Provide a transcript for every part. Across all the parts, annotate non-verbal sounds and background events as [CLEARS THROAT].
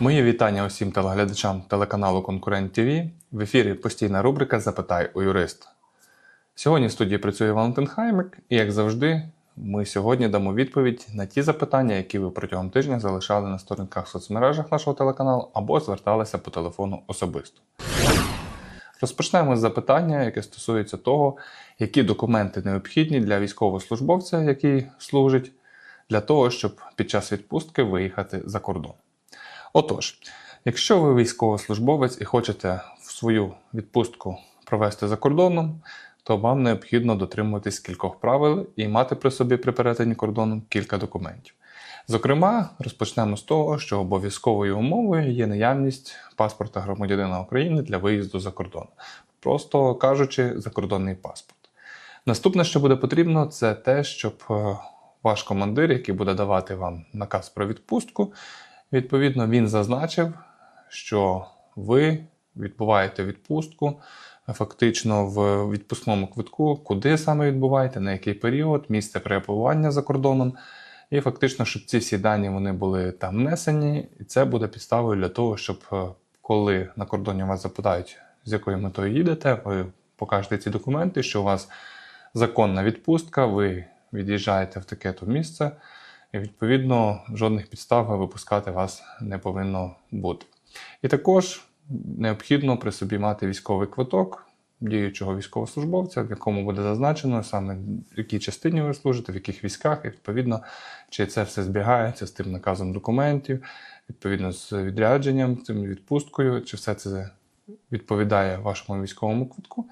Мої вітання усім телеглядачам телеканалу Конкурент ТВ. В ефірі постійна рубрика Запитай у юриста. Сьогодні в студії працює Валентин Хаймик, і як завжди, ми сьогодні дамо відповідь на ті запитання, які ви протягом тижня залишали на сторінках в соцмережах нашого телеканалу або зверталися по телефону особисто. Розпочнемо з запитання, яке стосується того, які документи необхідні для військовослужбовця, який служить, для того, щоб під час відпустки виїхати за кордон. Отож, якщо ви військовослужбовець і хочете свою відпустку провести за кордоном, то вам необхідно дотримуватись кількох правил і мати при собі при перетині кордону кілька документів. Зокрема, розпочнемо з того, що обов'язковою умовою є наявність паспорта громадянина України для виїзду за кордон, просто кажучи, закордонний паспорт. Наступне, що буде потрібно, це те, щоб е, ваш командир, який буде давати вам наказ про відпустку, відповідно він зазначив, що ви відбуваєте відпустку фактично в відпускному квитку, куди саме відбуваєте, на який період, місце перебування за кордоном. І фактично, щоб ці всі дані вони були там внесені, і це буде підставою для того, щоб е, коли на кордоні вас запитають, з якою метою їдете, ви покажете ці документи, що у вас законна відпустка, ви від'їжджаєте в таке то місце, і відповідно жодних підстав випускати вас не повинно бути. І також необхідно при собі мати військовий квиток діючого військовослужбовця, в якому буде зазначено саме в якій частині ви служите, в яких військах, і відповідно, чи це все збігається з тим наказом документів, відповідно з відрядженням, цим відпусткою, чи все це відповідає вашому військовому квитку.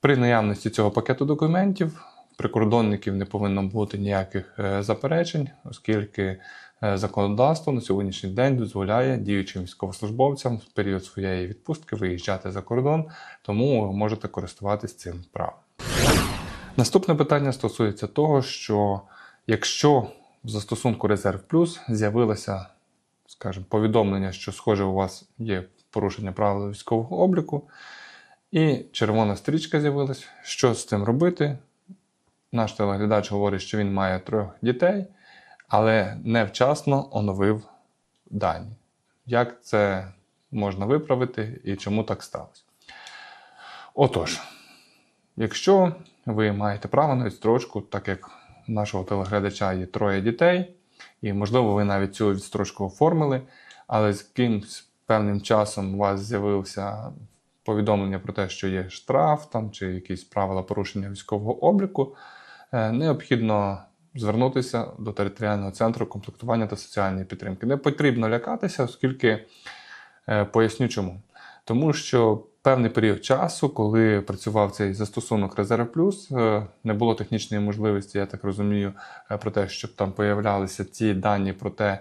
При наявності цього пакету документів прикордонників не повинно бути ніяких е, заперечень, оскільки е, законодавство на сьогоднішній день дозволяє діючим військовослужбовцям в період своєї відпустки виїжджати за кордон, тому ви можете користуватись цим правом. Наступне питання стосується того, що якщо в застосунку Резерв Плюс з'явилося, скажімо, повідомлення, що схоже у вас є порушення правил військового обліку, і червона стрічка з'явилась, що з цим робити? Наш телеглядач говорить, що він має трьох дітей, але невчасно оновив дані. Як це можна виправити і чому так сталося? Отож, якщо ви маєте право на відстрочку, так як у нашого телеглядача є троє дітей, і, можливо, ви навіть цю відстрочку оформили, але з якимсь певним часом у вас з'явився повідомлення про те, що є штраф там, чи якісь правила порушення військового обліку, е, необхідно звернутися до територіального центру комплектування та соціальної підтримки. Не потрібно лякатися, оскільки е, поясню чому. Тому що певний період часу, коли працював цей застосунок Резерв Плюс, е, не було технічної можливості, я так розумію, про те, щоб там появлялися ці дані про те,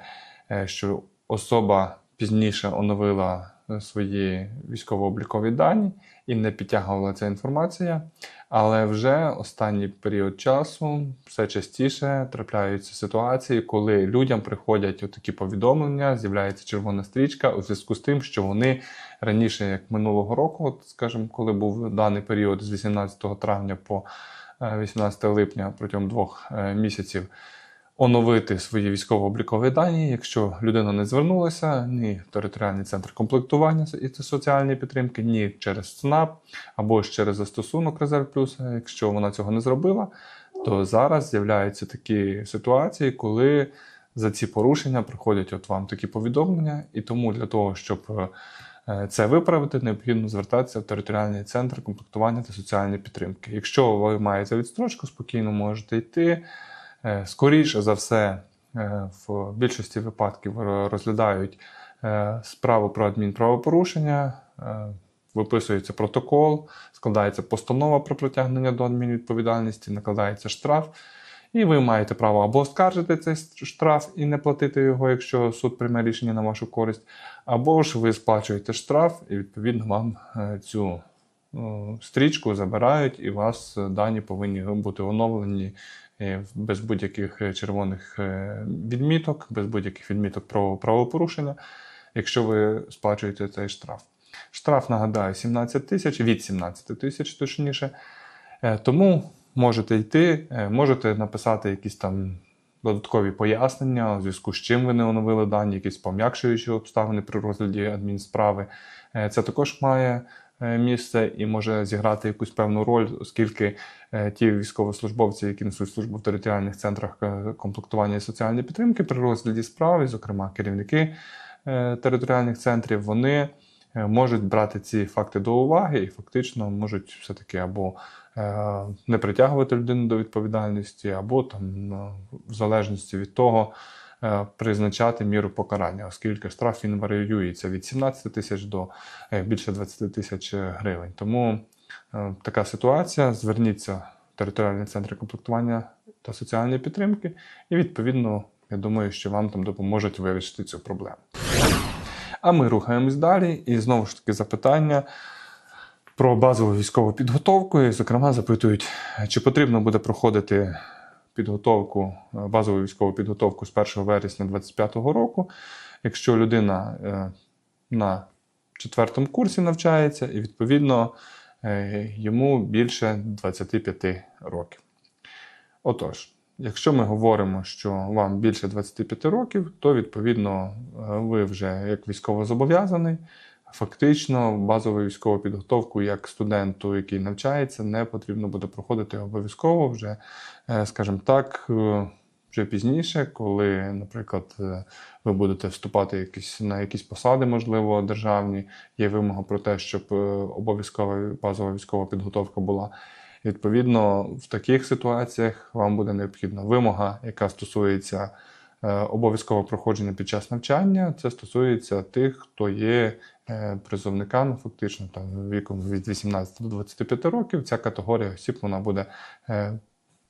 що особа пізніше оновила свої військово-облікові дані і не підтягувала ця інформація. Але вже останній період часу все частіше трапляються ситуації, коли людям приходять такі повідомлення, з'являється червона стрічка у зв'язку з тим, що вони раніше, як минулого року, от скажімо, коли був даний період з 18 травня по 18 е, липня протягом двох е, місяців оновити свої військово-облікові дані, якщо людина не звернулася, ні територіальний центр комплектування і соціальної підтримки, ні через ЦНАП або ж через застосунок Резерв Плюс, якщо вона цього не зробила, то зараз з'являються такі ситуації, коли за ці порушення приходять от вам такі повідомлення, і тому для того, щоб е, це виправити, необхідно звертатися в територіальний центр комплектування та соціальної підтримки. Якщо ви маєте відстрочку, спокійно можете йти. Е, скоріше за все, е, в більшості випадків розглядають е, справу про адмінправопорушення, виписується протокол, складається постанова про притягнення до адмінвідповідальності, накладається штраф. І ви маєте право або оскаржити цей штраф і не платити його, якщо суд прийме рішення на вашу користь, або ж ви сплачуєте штраф, і відповідно вам цю стрічку забирають, і у вас дані повинні бути оновлені без будь-яких е, червоних е, відміток, без будь-яких відміток про правопорушення, якщо ви сплачуєте цей штраф. Штраф, нагадаю, 17 тисяч, від 17 тисяч, точніше. Тому можете йти, можете написати якісь там додаткові пояснення, у зв'язку з чим ви не оновили дані, якісь пом'якшуючі обставини при розгляді адмінсправи. Е, Це також має е, місце і може зіграти якусь певну роль, оскільки е, ті військовослужбовці, які несуть службу в територіальних центрах е, комплектування і соціальної підтримки при розгляді справи, зокрема керівники е, територіальних центрів, вони е, можуть брати ці факти до уваги і фактично можуть все-таки або е, не притягувати людину до відповідальності, або там ну, в залежності від того. Е, Призначати міру покарання, оскільки штраф він варіюється від 17 тисяч до е, більше 20 тисяч гривень. Тому е, така ситуація. Зверніться в територіальні центри комплектування та соціальної підтримки, і відповідно, я думаю, що вам там допоможуть вирішити цю проблему. А ми рухаємось далі, і знову ж таки запитання про базову військову підготовку. І, зокрема, запитують, чи потрібно буде проходити підготовку, е, базову військову підготовку з 1 вересня 2025 року, якщо людина е, на четвертому курсі навчається, і відповідно е, йому більше 25 років. Отож, якщо ми говоримо, що вам більше 25 років, то відповідно ви вже як військовозобов'язаний, фактично базову військову підготовку як студенту, який навчається, не потрібно буде проходити обов'язково вже, е, скажімо так, е, вже пізніше, коли, наприклад, е, ви будете вступати якісь, на якісь посади, можливо, державні, є вимога про те, щоб обов'язкова базова військова підготовка була. Відповідно, в таких ситуаціях вам буде необхідна вимога, яка стосується обов'язкового проходження під час навчання. Це стосується тих, хто є е, призовниками, фактично там віком від 18 до 25 років. Ця категорія осіб вона буде е,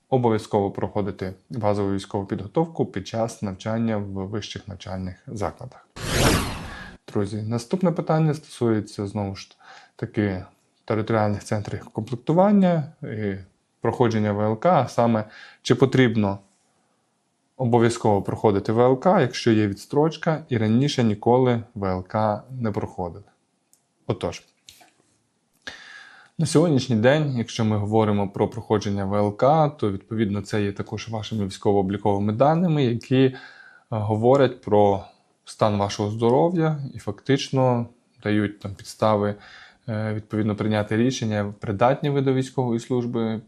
обов'язково проходити базову військову підготовку під час навчання в вищих навчальних закладах. Друзі, наступне питання стосується знову ж таки територіальних центрів комплектування і проходження ВЛК, а саме чи потрібно обов'язково проходити ВЛК, якщо є відстрочка, і раніше ніколи ВЛК не проходили. Отож, на сьогоднішній день, якщо ми говоримо про проходження ВЛК, то відповідно це є також вашими військово-обліковими даними, які е, говорять про стан вашого здоров'я і фактично дають там підстави е, відповідно прийняти рішення, придатні ви до військової служби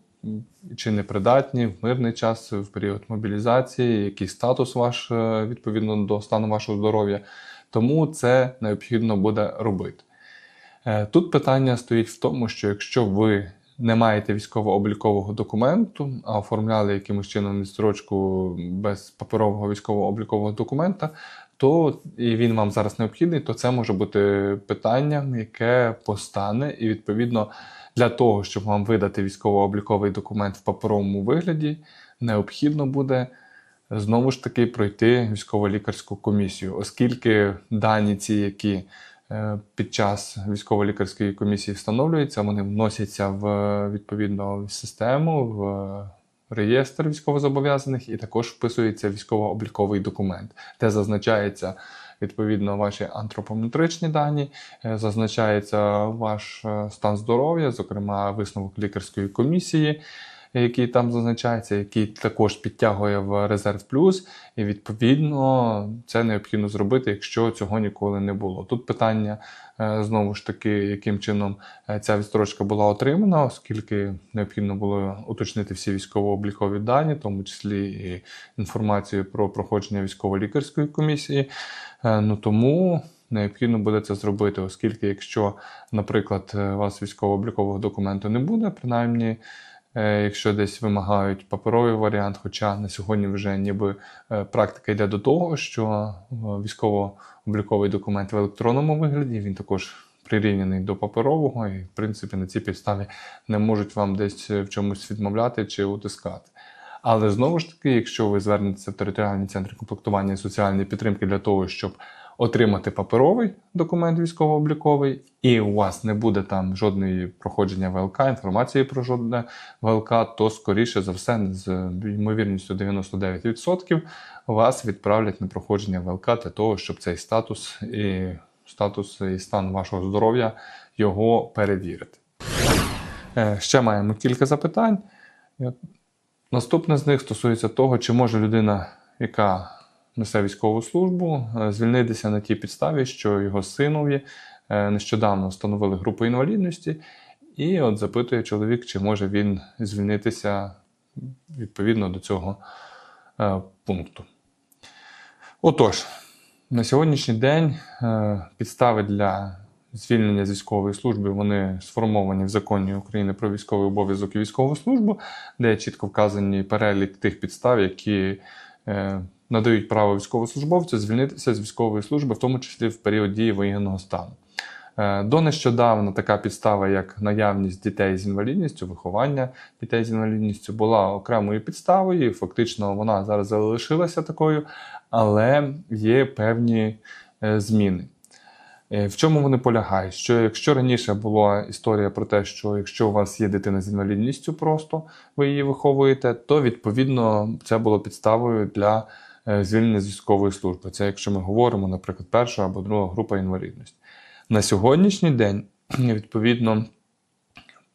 чи не придатні в мирний час, в період мобілізації, який статус ваш е, відповідно до стану вашого здоров'я. Тому це необхідно буде робити. Е, Тут питання стоїть в тому, що якщо ви не маєте військово-облікового документу, а оформляли якимось чином відстрочку без паперового військово-облікового документа, то і він вам зараз необхідний, то це може бути питанням, яке постане, і відповідно для того, щоб вам видати військово-обліковий документ в паперовому вигляді, необхідно буде знову ж таки пройти військово-лікарську комісію, оскільки дані ці, які е, під час військово-лікарської комісії встановлюються, вони вносяться в відповідну систему, в реєстр військовозобов'язаних, і також вписується військово-обліковий документ, де зазначається відповідно ваші антропометричні дані, е, зазначається ваш е, стан здоров'я, зокрема висновок лікарської комісії який там зазначається, який також підтягує в резерв плюс, і відповідно це необхідно зробити, якщо цього ніколи не було. Тут питання е, знову ж таки, яким чином е, ця відстрочка була отримана, оскільки необхідно було уточнити всі військово-облікові дані, в тому числі і інформацію про проходження військово-лікарської комісії. Е, Ну тому. Необхідно буде це зробити, оскільки, якщо, наприклад, у вас військово-облікового документу не буде, принаймні якщо десь вимагають паперовий варіант, хоча на сьогодні вже ніби е, практика йде до того, що е, військово-обліковий документ в електронному вигляді він також прирівняний до паперового, і в принципі на цій підставі не можуть вам десь в чомусь відмовляти чи утискати. Але знову ж таки, якщо ви звернетеся в територіальні центри комплектування і соціальної підтримки для того, щоб отримати паперовий документ військово-обліковий, і у вас не буде там жодної проходження ВЛК, інформації про жодне ВЛК, то скоріше за все, з ймовірністю 99% вас відправлять на проходження ВЛК для того, щоб цей статус і статус і стан вашого здоров'я його перевірити. Е, Ще маємо кілька запитань. Наступне з них стосується того, чи може людина, яка несе військову службу, е, звільнитися на тій підставі, що його синові е, нещодавно встановили групу інвалідності, і от запитує чоловік, чи може він звільнитися відповідно до цього е, пункту. Отож, на сьогоднішній день підстави для звільнення з військової служби вони сформовані в законі України про військовий обов'язок і військову службу, де чітко вказані перелік тих підстав, які надають право військовослужбовцю звільнитися з військової служби, в тому числі в період дії воєнного стану. Е, До нещодавно така підстава, як наявність дітей з інвалідністю, виховання дітей з інвалідністю, була окремою підставою. Фактично, вона зараз залишилася такою, але є певні е, зміни. Е, В чому вони полягають? Що якщо раніше була історія про те, що якщо у вас є дитина з інвалідністю, просто ви її виховуєте, то відповідно це було підставою для е, звільнення з військової служби. Це якщо ми говоримо, наприклад, перша або друга група інвалідності. На сьогоднішній день, [CLEARS THROAT] відповідно,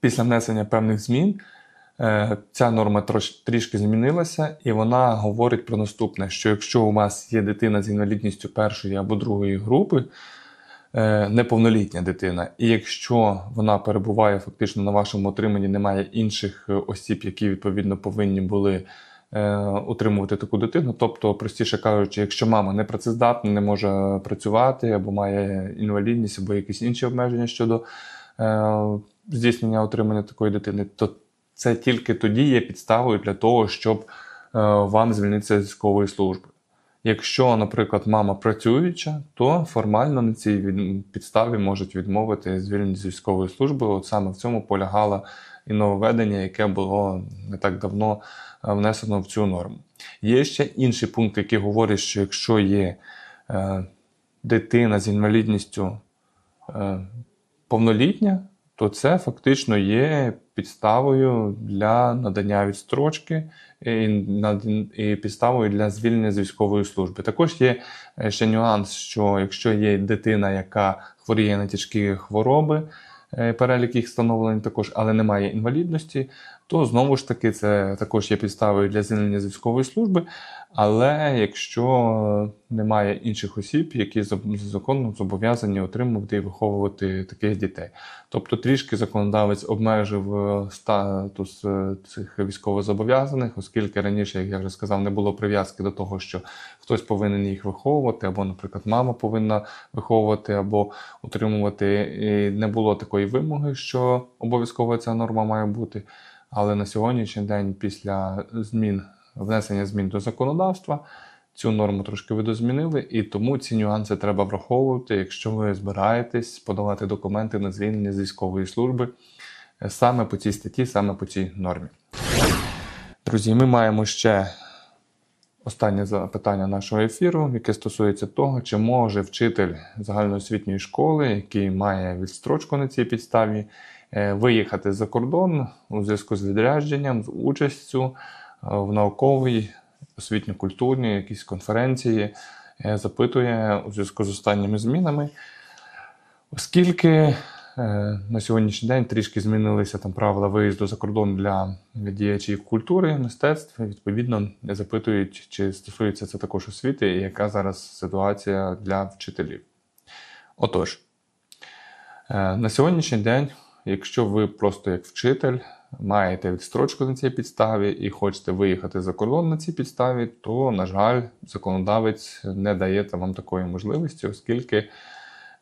після внесення певних змін, е, ця норма трішки змінилася, і вона говорить про наступне: що якщо у вас є дитина з інвалідністю першої або другої групи, е, неповнолітня дитина, і якщо вона перебуває фактично на вашому отриманні, немає інших осіб, які відповідно повинні були утримувати таку дитину. Тобто, простіше кажучи, якщо мама не працездатна, не може працювати, або має інвалідність, або якісь інші обмеження щодо е, здійснення отримання такої дитини, то це тільки тоді є підставою для того, щоб е, вам звільнитися з військової служби. Якщо, наприклад, мама працююча, то формально на цій підставі можуть відмовити звільнення з військової служби. От саме в цьому полягало і нововведення, яке було не так давно е, внесено в цю норму. Є ще інший пункт, який говорить, що якщо є е, дитина з інвалідністю е, повнолітня, то це фактично є підставою для надання відстрочки і, підставою для звільнення з військової служби. Також є е, ще нюанс, що якщо є дитина, яка хворіє на тяжкі хвороби, е, перелік їх встановлений також, але немає інвалідності, то знову ж таки це також є підставою для звільнення з військової служби. Але якщо немає інших осіб, які законно зобов'язані отримувати і виховувати таких дітей, тобто трішки законодавець обмежив е, статус е, цих військовозобов'язаних, оскільки раніше, як я вже сказав, не було прив'язки до того, що хтось повинен їх виховувати, або, наприклад, мама повинна виховувати або утримувати. І не було такої вимоги, що обов'язково ця норма має бути. Але на сьогоднішній день, після змін, внесення змін до законодавства, цю норму трошки видозмінили, і тому ці нюанси треба враховувати, якщо ви збираєтесь подавати документи на звільнення з військової служби е, саме по цій статті, саме по цій нормі. Друзі, ми маємо ще останнє запитання нашого ефіру, яке стосується того, чи може вчитель загальноосвітньої школи, який має відстрочку на цій підставі, виїхати за кордон у зв'язку з відрядженням, з участю е, в науковій, освітньо-культурній якійсь конференції, е, запитує у зв'язку з останніми змінами, оскільки е, на сьогоднішній день трішки змінилися там правила виїзду за кордон для діячів культури, мистецтв. Відповідно, запитують, чи стосується це також освіти, і яка зараз ситуація для вчителів. Отож, е, на сьогоднішній день, якщо ви просто як вчитель маєте відстрочку на цій підставі і хочете виїхати за кордон на цій підставі, то, на жаль, законодавець не дає вам такої можливості, оскільки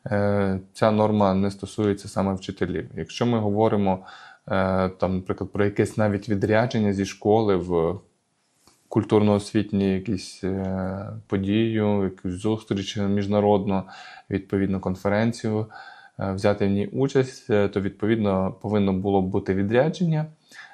е, ця норма не стосується саме вчителів. Якщо ми говоримо е, там, наприклад, про якесь навіть відрядження зі школи в культурно-освітні якісь е, подію, якусь зустріч міжнародну, відповідну конференцію, взяти в ній участь, е, то відповідно повинно було бути відрядження.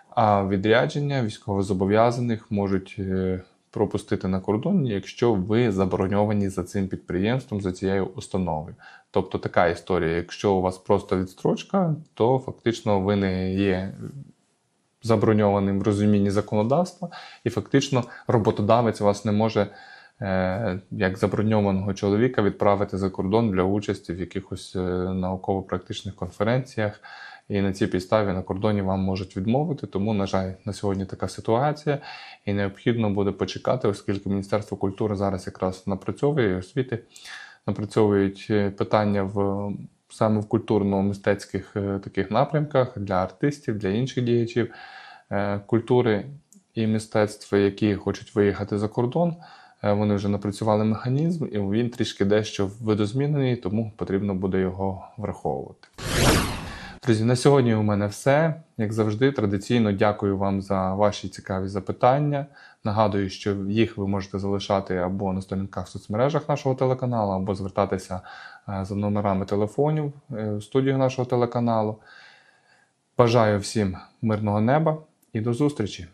А відрядження військовозобов'язаних можуть е, пропустити на кордоні, якщо ви заброньовані за цим підприємством, за цією установою. Тобто така історія. Якщо у вас просто відстрочка, то фактично ви не є заброньованим в розумінні законодавства, і фактично роботодавець вас не може е, як заброньованого чоловіка відправити за кордон для участі в якихось е, науково-практичних конференціях і на цій підставі на кордоні вам можуть відмовити. Тому, на жаль, на сьогодні така ситуація, і необхідно буде почекати, оскільки Міністерство культури зараз якраз напрацьовує освіти, напрацьовують е, питання в саме в культурно-мистецьких е, таких напрямках для артистів, для інших діячів е, культури і мистецтва, які хочуть виїхати за кордон. Е, Вони вже напрацювали механізм, і він трішки дещо видозмінений, тому потрібно буде його враховувати. Друзі, на сьогодні у мене все. Як завжди, традиційно дякую вам за ваші цікаві запитання. Нагадую, що їх ви можете залишати або на сторінках в соцмережах нашого телеканалу, або звертатися е, за номерами телефонів е, в студію нашого телеканалу. Бажаю всім мирного неба і до зустрічі!